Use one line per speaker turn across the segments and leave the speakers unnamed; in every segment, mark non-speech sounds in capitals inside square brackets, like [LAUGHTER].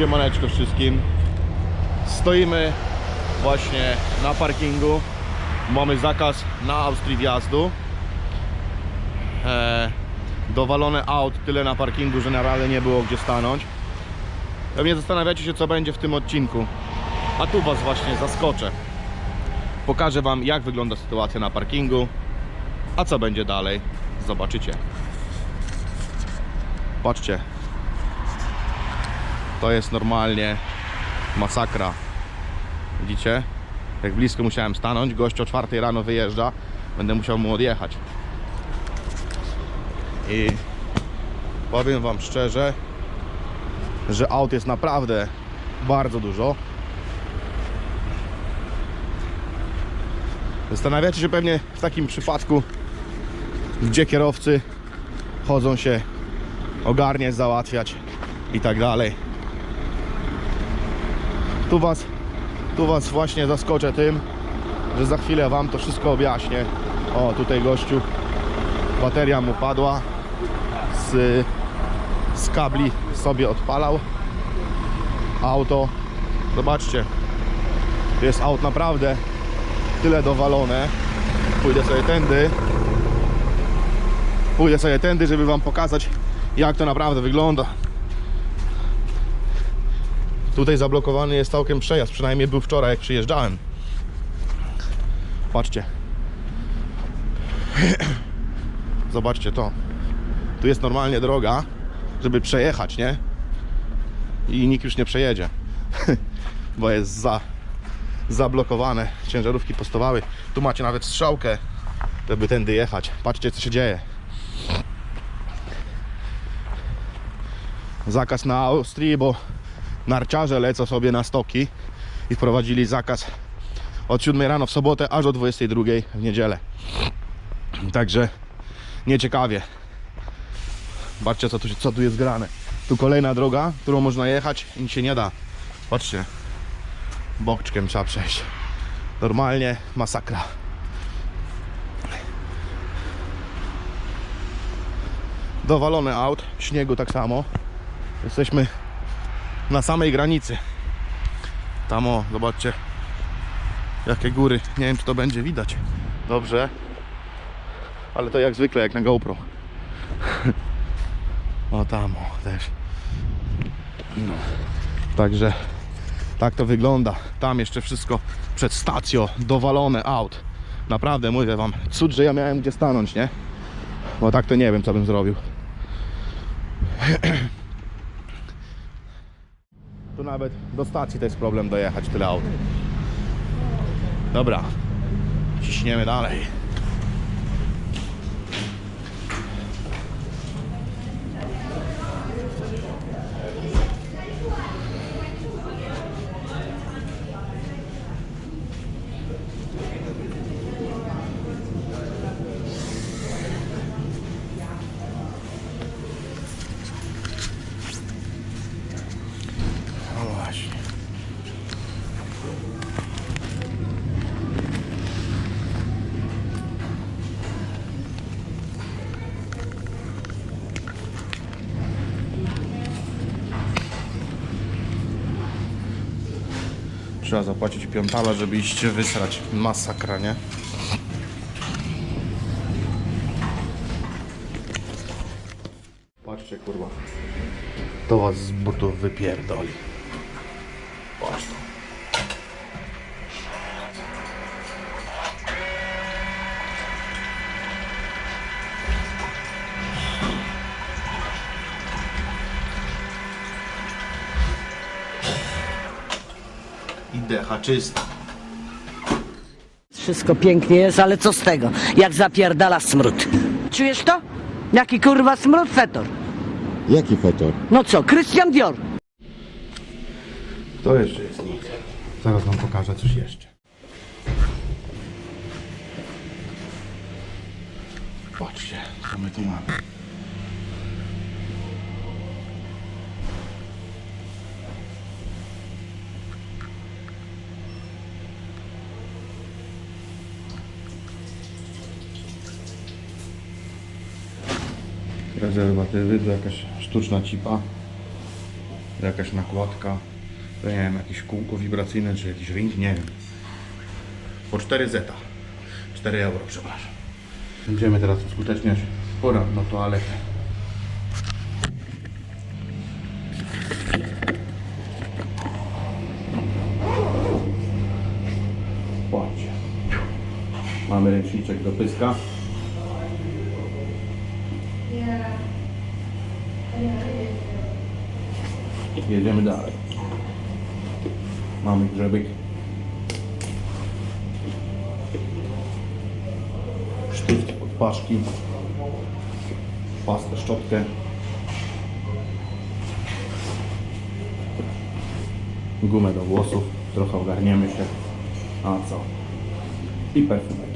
Siemaneczko wszystkim. Stoimy właśnie na parkingu. Mamy zakaz na Austrii wjazdu. E, dowalone aut tyle na parkingu, że naprawdę nie było gdzie stanąć. Pewnie zastanawiacie się co będzie w tym odcinku. A tu was właśnie zaskoczę. Pokażę wam jak wygląda sytuacja na parkingu. A co będzie dalej? Zobaczycie. Patrzcie, to jest normalnie masakra. Widzicie? Jak blisko musiałem stanąć, gość o 4 rano wyjeżdża, będę musiał mu odjechać. I powiem wam szczerze, że aut jest naprawdę bardzo dużo. Zastanawiacie się pewnie w takim przypadku, gdzie kierowcy chodzą się ogarniać, załatwiać i tak dalej. Tu was, tu was właśnie zaskoczę tym, że za chwilę wam to wszystko objaśnię. O, tutaj gościu, bateria mu padła, z, z kabli sobie odpalał. Auto, zobaczcie, jest aut naprawdę tyle dowalone. Pójdę sobie tędy. Pójdę sobie tędy, żeby wam pokazać jak to naprawdę wygląda. Tutaj zablokowany jest całkiem przejazd, przynajmniej był wczoraj jak przyjeżdżałem. Patrzcie. [CLEARS THROAT] Zobaczcie to. Tu jest normalnie droga, żeby przejechać, nie? I nikt już nie przejedzie. [LAUGHS] Bo jest za, zablokowane. Ciężarówki postowały. Tu macie nawet strzałkę, żeby tędy jechać. Patrzcie co się dzieje. zakaz na Austrii, bo narciarze lecą sobie na stoki i wprowadzili zakaz od 7 rano w sobotę aż do 22 w niedzielę. Także nieciekawie. Patrzcie co tu, co tu jest grane. Tu kolejna droga, którą można jechać i się nie da. Patrzcie. Boczkiem trzeba przejść. Normalnie masakra. Dowalony aut, śniegu tak samo. Jesteśmy na samej granicy. Tam o, zobaczcie jakie góry. Nie wiem czy to będzie widać. Dobrze. Ale to jak zwykle, jak na GoPro. [LAUGHS] O tam o, też. No. Także tak to wygląda. Tam jeszcze wszystko przed stacją, dowalone aut. Naprawdę mówię wam, cud, że ja miałem gdzie stanąć, nie? Bo tak to nie wiem co bym zrobił. [CLEARS THROAT] Tu nawet do stacji to jest problem dojechać tyle aut. Dobra, ciśniemy dalej. Trzeba zapłacić piątala, żeby iść wysrać. Masakra, nie? Patrzcie, kurwa. To was z butów wypierdoli. Patrz to. I decha czysta.
Wszystko pięknie jest, ale co z tego? Jak zapierdala smród. Czujesz to? Jaki kurwa smród fetor?
Jaki fetor?
No co, Christian Dior.
To jeszcze jest nic. Zaraz wam pokażę coś jeszcze. Patrzcie, co my tu mamy. Prezerwatywy, to jakaś sztuczna cipa. Jakaś nakładka. To nie wiem, jakieś kółko wibracyjne, czy jakiś ring, nie wiem. Po 4 zeta. 4 euro, przepraszam. Będziemy teraz uskuteczniać poranną toaletę. Patrzcie. Mamy ręczniczek do pyska. Jedziemy dalej. Mamy grzebek. Sztyft od paszki. Pastę, szczotkę. Gumę do włosów. Trochę ogarniemy się. A co? I perfumek.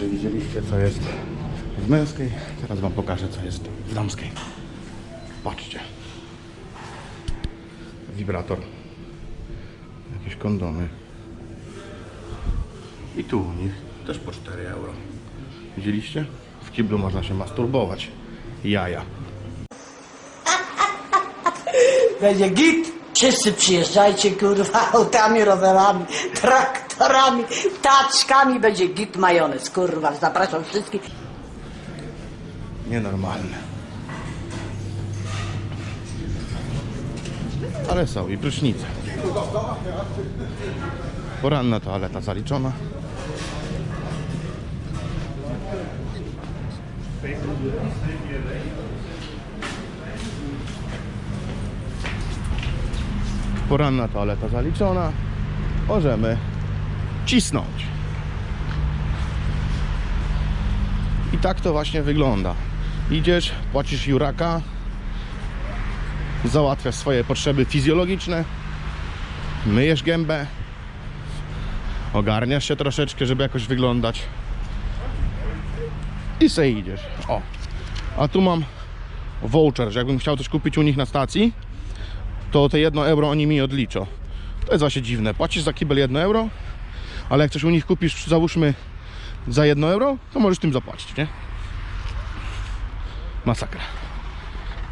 Znaczy widzieliście co jest w męskiej, teraz wam pokażę co jest w damskiej. Patrzcie. Wibrator. Jakieś kondomy. I tu u nich też po 4 euro. Widzieliście? W kiblu można się masturbować. Jaja.
Będzie git. Wszyscy przyjeżdżajcie, kurwa, [LAUGHS] autami, rowerami, traktorami, taczkami. Będzie git majonez, kurwa. Zapraszam wszystkich.
Nienormalne. Ale są i prysznice. Poranna toaleta zaliczona. Poranna toaleta zaliczona. Możemy cisnąć. I tak to właśnie wygląda. Idziesz, płacisz juraka, załatwiasz swoje potrzeby fizjologiczne, myjesz gębę, ogarniasz się troszeczkę, żeby jakoś wyglądać i se idziesz. O, a tu mam voucher, że jakbym chciał coś kupić u nich na stacji, to te 1 euro oni mi odliczą. To jest właśnie dziwne. Płacisz za kibel 1 euro, ale jak coś u nich kupisz, załóżmy za 1 euro, to możesz tym zapłacić, nie? Masakra.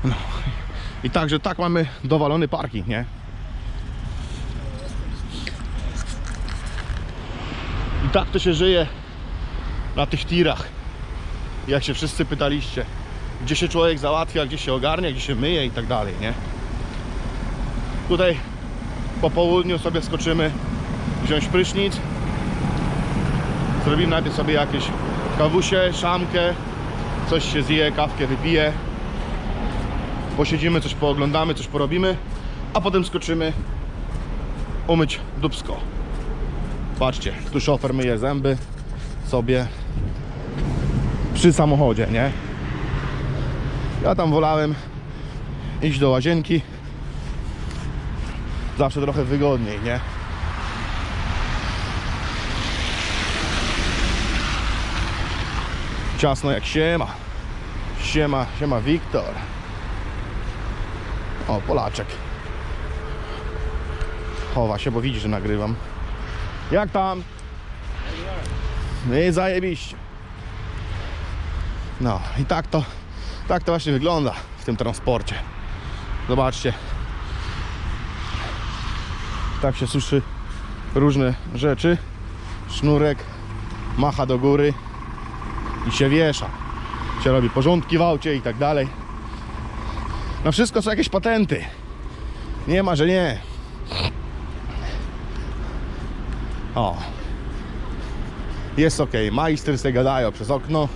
No. I także tak mamy dowalony parking, nie? I tak to się żyje na tych tirach. Jak się wszyscy pytaliście, gdzie się człowiek załatwia, gdzie się ogarnia, gdzie się myje i tak dalej, nie? Tutaj po południu sobie skoczymy wziąć prysznic. Zrobimy najpierw sobie jakieś kawusie, szamkę, coś się zje, kawkę wypije. Posiedzimy, coś pooglądamy, coś porobimy, a potem skoczymy umyć dubsko. Patrzcie, tu szofer myje zęby sobie przy samochodzie, nie? Ja tam wolałem iść do łazienki. Zawsze trochę wygodniej, nie? Ciasno jak siema. Siema, siema Wiktor. O, Polaczek. chowa się, bo widzi, że nagrywam. Jak tam? No i zajebiście. No i tak to, tak to właśnie wygląda w tym transporcie. Zobaczcie. Tak się suszy różne rzeczy. Sznurek macha do góry i się wiesza. Się robi porządki w aucie i tak dalej. Na wszystko są jakieś patenty. Nie ma, że nie. O. Jest ok. Majstry se gadają przez okno.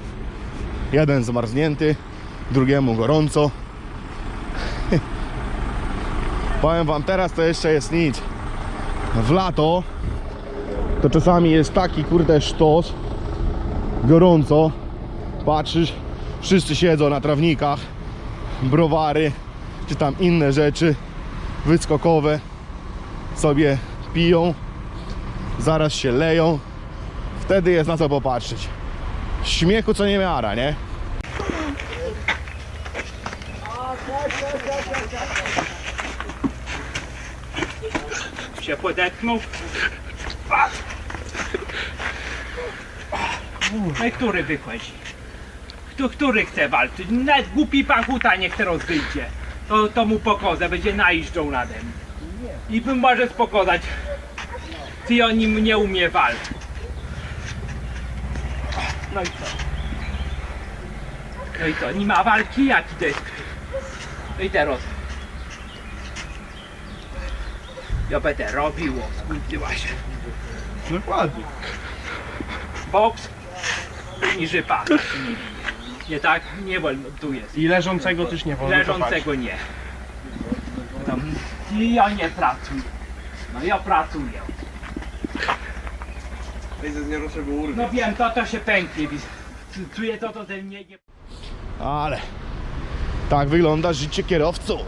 Jeden zmarznięty, drugiemu gorąco. [LAUGHS] Powiem wam, teraz to jeszcze jest nic. W lato to czasami jest taki kurde sztos, gorąco. Patrzysz, wszyscy siedzą na trawnikach, browary, czy tam inne rzeczy wyskokowe sobie piją, zaraz się leją. Wtedy jest na co popatrzeć. Śmiechu co nie miara, nie?
się podetnął. No i który wychodzi? Kto, który chce walczyć? Nawet głupi pan Huta niech teraz wyjdzie. To, to mu pokozę, będzie najeżdżał nade mnie. I bym może spokazać, ty o nim nie umie walczyć. No i co? No i co, nie ma walki? Jaki to jest? No i teraz. Ja będę robił, skończyła się.
Dokładnie.
Boks i żypa. Nie, tak? Nie wolno, tu jest.
I leżącego też nie wolno kopać.
Leżącego nie. Tam, I ja nie pracuję. No ja pracuję. No wiem, to to się pęknie. Czuję to, to ten nie... nie...
Ale tak wygląda życie kierowców.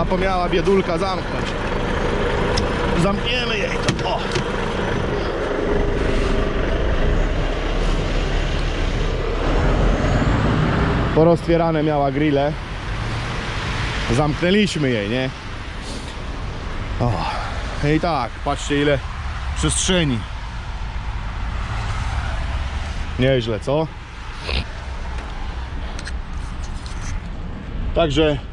Zapomniała biedulka zamknąć. Zamkniemy jej to. O. Poroztwierane miała grille. Zamknęliśmy jej, nie? O, i tak, patrzcie ile przestrzeni. Nieźle, co? Także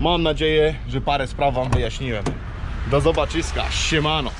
mam nadzieję, że parę spraw Wam wyjaśniłem. Do zobaczyska, siemano.